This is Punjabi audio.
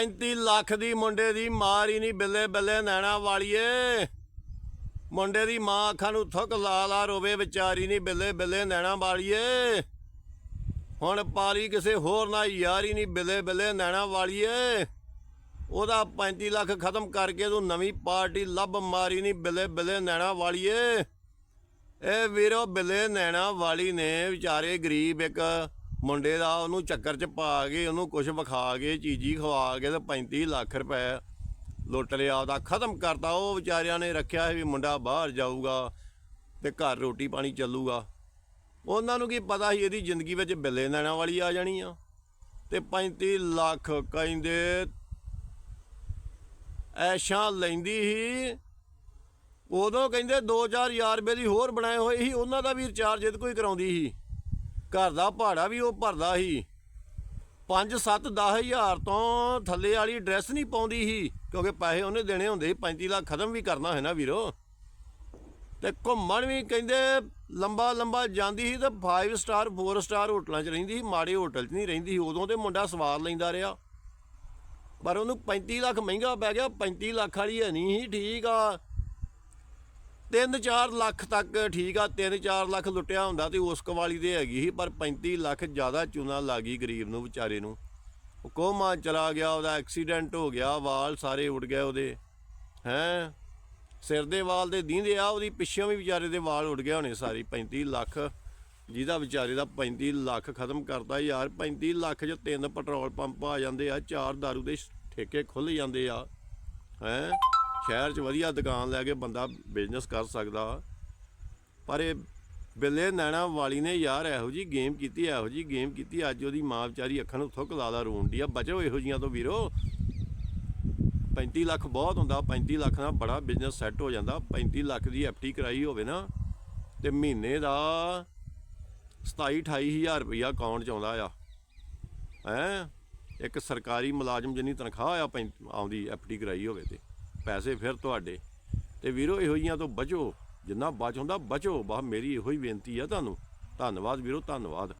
35 ਲੱਖ ਦੀ ਮੁੰਡੇ ਦੀ ਮਾਰ ਹੀ ਨਹੀਂ ਬਿੱਲੇ ਬਿੱਲੇ ਨੈਣਾ ਵਾਲੀਏ। ਮੁੰਡੇ ਦੀ ਮਾਂ ਅੱਖਾਂ ਨੂੰ ਥੁੱਕ ਲਾ ਲਾ ਰੋਵੇ ਵਿਚਾਰੀ ਨਹੀਂ ਬਿੱਲੇ ਬਿੱਲੇ ਨੈਣਾ ਵਾਲੀਏ। ਹੁਣ ਪਾਲੀ ਕਿਸੇ ਹੋਰ ਨਾਲ ਯਾਰੀ ਨਹੀਂ ਬਿੱਲੇ ਬਿੱਲੇ ਨੈਣਾ ਵਾਲੀਏ। ਉਹਦਾ 35 ਲੱਖ ਖਤਮ ਕਰਕੇ ਤੂੰ ਨਵੀਂ ਪਾਰਟੀ ਲੱਭ ਮਾਰੀ ਨਹੀਂ ਬਿੱਲੇ ਬਿੱਲੇ ਨੈਣਾ ਵਾਲੀਏ। ਇਹ ਵੀਰੋ ਬਿੱਲੇ ਨੈਣਾ ਵਾਲੀ ਨੇ ਵਿਚਾਰੇ ਗਰੀਬ ਇੱਕ ਮੁੰਡੇ ਦਾ ਉਹਨੂੰ ਚੱਕਰ ਚ ਪਾ ਕੇ, ਉਹਨੂੰ ਕੁਝ ਵਿਖਾ ਕੇ, ਚੀਜੀ ਖਵਾ ਕੇ ਤੇ 35 ਲੱਖ ਰੁਪਏ ਲੁੱਟ ਲਿਆ। ਉਹਦਾ ਖਤਮ ਕਰਤਾ। ਉਹ ਵਿਚਾਰਿਆਂ ਨੇ ਰੱਖਿਆ ਸੀ ਵੀ ਮੁੰਡਾ ਬਾਹਰ ਜਾਊਗਾ ਤੇ ਘਰ ਰੋਟੀ ਪਾਣੀ ਚੱਲੂਗਾ। ਉਹਨਾਂ ਨੂੰ ਕੀ ਪਤਾ ਸੀ, ਇਹਦੀ ਜ਼ਿੰਦਗੀ ਵਿੱਚ ਬਿੱਲੇ ਨੈਣਾ ਵਾਲੀ ਆ ਜਾਣੀ ਆ। ਤੇ 35 ਲੱਖ ਕਹਿੰਦੇ ਐਸ਼ਾਂ ਲੈਂਦੀ ਸੀ। ਉਦੋਂ ਕਹਿੰਦੇ 2000 ਹਜ਼ਾਰ ਰੁਪਏ ਦੀ ਹੋਰ ਬਣਾਏ ਹੋਏ ਸੀ। ਉਹਨਾਂ ਦਾ ਵੀ ਰਿਚਾਰਜ ਇਹਦੇ ਕੋਈ ਕਰਾਉਂਦੀ ਸੀ। ਘਰ ਦਾ ਭਾੜਾ ਵੀ ਉਹ ਭਰਦਾ ਸੀ। 5 7 ਹਜ਼ਾਰ ਤੋਂ ਥੱਲੇ ਵਾਲੀ ਡਰੈਸ ਨਹੀਂ ਪਾਉਂਦੀ ਸੀ, ਕਿਉਂਕਿ ਪੈਸੇ ਉਹਨੇ ਦੇਣੇ ਹੁੰਦੇ ਸੀ 35 ਲੱਖ ਖਤਮ ਵੀ ਕਰਨਾ ਹੈ ਨਾ ਵੀਰੋ। ਤੇ ਘੁੰਮਣ ਵੀ ਕਹਿੰਦੇ ਲੰਬਾ ਲੰਬਾ ਜਾਂਦੀ ਸੀ ਤੇ 5 ਸਟਾਰ 4 ਸਟਾਰ ਹੋਟਲਾਂ 'ਚ ਰਹਿੰਦੀ ਸੀ, ਮਾੜੇ ਹੋਟਲ 'ਚ ਨਹੀਂ ਰਹਿੰਦੀ ਸੀ, ਉਦੋਂ ਤੇ ਮੁੰਡਾ ਸਵਾਰ ਲੈਂਦਾ ਰਿਹਾ। ਪਰ ਉਹਨੂੰ 35 ਲੱਖ ਮਹਿੰਗਾ ਪੈ ਗਿਆ 35 ਲੱਖ ਵਾਲੀ ਹੈ ਨਹੀਂ ਸੀ, ਠੀਕ ਆ। 3-4 ਲੱਖ ਤੱਕ ਠੀਕ ਆ 3-4 ਲੱਖ ਲੁੱਟਿਆ ਹੁੰਦਾ ਤੇ ਉਸ ਕਵਾਲੀ ਦੇ ਹੈਗੀ ਸੀ, ਪਰ 35 ਲੱਖ ਜ਼ਿਆਦਾ ਚੂਨਾ ਲੱਗੀ ਗਰੀਬ ਨੂੰ, ਵਿਚਾਰੇ ਨੂੰ। ਉਹ ਕੋਮਾ ਚਲਾ ਗਿਆ, ਉਹਦਾ ਐਕਸੀਡੈਂਟ ਹੋ ਗਿਆ, ਵਾਲ ਸਾਰੇ ਉੱਡ ਗਏ ਉਹਦੇ। ਹੈਂ? ਸਿਰ ਦੇ ਵਾਲ ਦੇ ਦੀਂਦੇ ਆ, ਉਹਦੀ ਪਿੱਛੋਂ ਵੀ ਵਿਚਾਰੇ ਦੇ ਵਾਲ ਉੱਡ ਗਏ ਹੋਣੇ ਸਾਰੇ 35 ਲੱਖ। ਜਿਹਦਾ ਵਿਚਾਰੇ ਦਾ 35 ਲੱਖ ਖਤਮ ਕਰਦਾ ਯਾਰ 35 ਲੱਖ 'ਚ ਤਿੰਨ ਪੈਟਰੋਲ ਪੰਪ ਆ ਜਾਂਦੇ ਆ, ਚਾਰ दारू ਦੇ ਠੇਕੇ ਖੁੱਲ ਜਾਂਦੇ ਆ। ਹੈਂ? ਸ਼ਹਿਰ 'ਚ ਵਧੀਆ ਦੁਕਾਨ ਲੈ ਕੇ ਬੰਦਾ ਬਿਜ਼ਨਸ ਕਰ ਸਕਦਾ। ਪਰ ਇਹ ਬਿੱਲੇ ਨੈਣਾ ਵਾਲੀ ਨੇ ਯਾਰ ਇਹੋ ਜੀ ਗੇਮ ਕੀਤੀ, ਇਹੋ ਜੀ ਗੇਮ ਕੀਤੀ, ਅੱਜ ਉਹਦੀ ਮਾਂ ਵਿਚਾਰੀ ਅੱਖਾਂ ਨੂੰ ਥੁੱਕ ਲਾ ਲਾ ਰੋਣ ਡਈ ਆ। ਬਚੋ ਇਹੋ ਜੀਆਂ ਤੋਂ ਵੀਰੋ। 35 ਲੱਖ ਬਹੁਤ ਹੁੰਦਾ 35 ਲੱਖ ਨਾਲ ਬੜਾ ਬਿਜ਼ਨਸ ਸੈੱਟ ਹੋ ਜਾਂਦਾ। 35 ਲੱਖ ਦੀ ਐਫਟੀ ਕਰਾਈ ਹੋਵੇ ਨਾ, ਤੇ ਮਹੀਨੇ ਦਾ 27 28000 ਰੁਪਇਆ ਅਕਾਊਂਟ 'ਚ ਆਉਂਦਾ ਆ। ਹੈਂ? ਇੱਕ ਸਰਕਾਰੀ ਮੁਲਾਜ਼ਮ ਜਿੰਨੀ ਤਨਖਾਹ ਆ, ਪੈਂ- ਆਉਂਦੀ ਐਫਟੀ ਕਰਾਈ ਹੋਵੇ ਤੇ। ਪੈਸੇ ਫਿਰ ਤੁਹਾਡੇ। ਤੇ ਵੀਰੋ ਇਹੋ ਜੀਆਂ ਤੋਂ ਬਚੋ। ਜਿੰਨਾ ਬਚ ਹੁੰਦਾ, ਬਚੋ। ਬਾ ਮੇਰੀ ਇਹੋ ਹੀ ਬੇਨਤੀ ਆ ਤੁਹਾਨੂੰ। ਧੰਨਵਾਦ ਵੀਰੋ, ਧੰਨਵਾਦ।